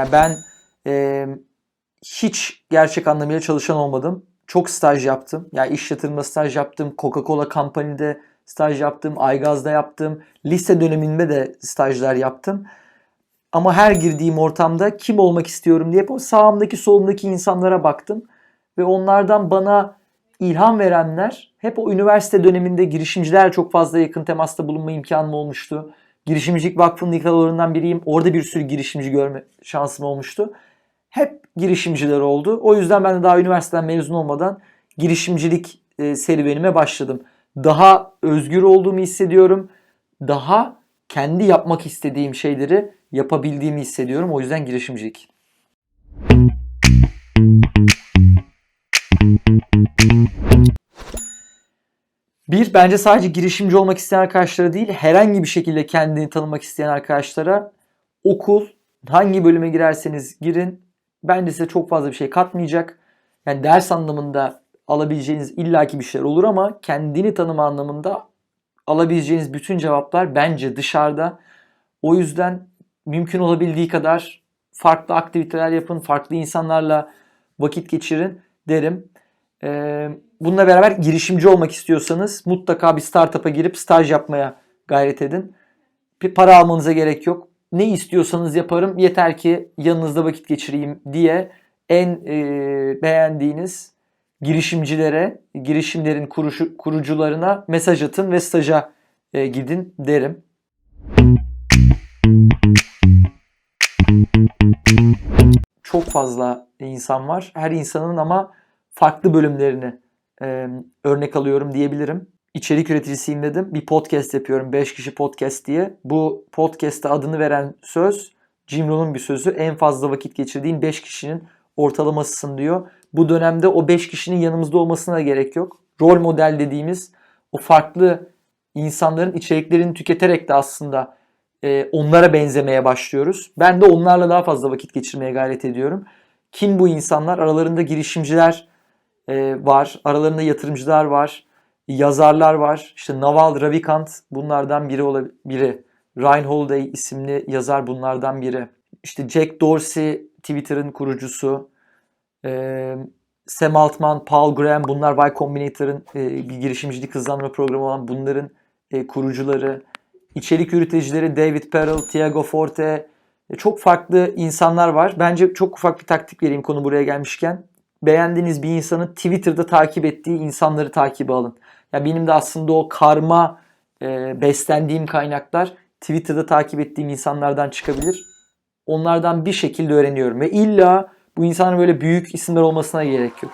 Yani ben e, hiç gerçek anlamıyla çalışan olmadım. Çok staj yaptım. Yani iş yatırımda staj yaptım. Coca-Cola Company'de staj yaptım. Aygaz'da yaptım. Lise döneminde de stajlar yaptım. Ama her girdiğim ortamda kim olmak istiyorum diye sağımdaki solumdaki insanlara baktım. Ve onlardan bana ilham verenler hep o üniversite döneminde girişimciler çok fazla yakın temasta bulunma imkanım olmuştu. Girişimcilik Vakfı'nın ilk adalarından biriyim. Orada bir sürü girişimci görme şansım olmuştu. Hep girişimciler oldu. O yüzden ben de daha üniversiteden mezun olmadan girişimcilik e, serüvenime başladım. Daha özgür olduğumu hissediyorum. Daha kendi yapmak istediğim şeyleri yapabildiğimi hissediyorum. O yüzden girişimcilik. Bir, bence sadece girişimci olmak isteyen arkadaşlara değil, herhangi bir şekilde kendini tanımak isteyen arkadaşlara okul, hangi bölüme girerseniz girin, bence size çok fazla bir şey katmayacak. Yani ders anlamında alabileceğiniz illaki bir şeyler olur ama kendini tanıma anlamında alabileceğiniz bütün cevaplar bence dışarıda. O yüzden mümkün olabildiği kadar farklı aktiviteler yapın, farklı insanlarla vakit geçirin derim. Bununla beraber girişimci olmak istiyorsanız mutlaka bir startup'a girip staj yapmaya gayret edin. Bir para almanıza gerek yok. Ne istiyorsanız yaparım yeter ki yanınızda vakit geçireyim diye en e, beğendiğiniz girişimcilere, girişimlerin kuruşu, kurucularına mesaj atın ve staja e, gidin derim. Çok fazla insan var. Her insanın ama farklı bölümlerini e, örnek alıyorum diyebilirim. İçerik üreticisiyim dedim. Bir podcast yapıyorum. 5 kişi podcast diye. Bu podcast'te adını veren söz Jim Rohn'un bir sözü. En fazla vakit geçirdiğin 5 kişinin ortalamasısın diyor. Bu dönemde o 5 kişinin yanımızda olmasına gerek yok. Rol model dediğimiz o farklı insanların içeriklerini tüketerek de aslında e, onlara benzemeye başlıyoruz. Ben de onlarla daha fazla vakit geçirmeye gayret ediyorum. Kim bu insanlar? Aralarında girişimciler e, var, aralarında yatırımcılar var, yazarlar var. İşte Naval Ravikant bunlardan biri olabilir. Biri. Ryan Holiday isimli yazar bunlardan biri. İşte Jack Dorsey Twitter'ın kurucusu. E, Sam Altman, Paul Graham bunlar Y Combinator'ın e, bir girişimcilik hızlandırma programı olan bunların e, kurucuları. İçerik üreticileri David Perel, Tiago Forte, e, çok farklı insanlar var. Bence çok ufak bir taktik vereyim konu buraya gelmişken beğendiğiniz bir insanı Twitter'da takip ettiği insanları takibe alın. Ya benim de aslında o karma e, beslendiğim kaynaklar Twitter'da takip ettiğim insanlardan çıkabilir. Onlardan bir şekilde öğreniyorum ve illa bu insanların böyle büyük isimler olmasına gerek yok.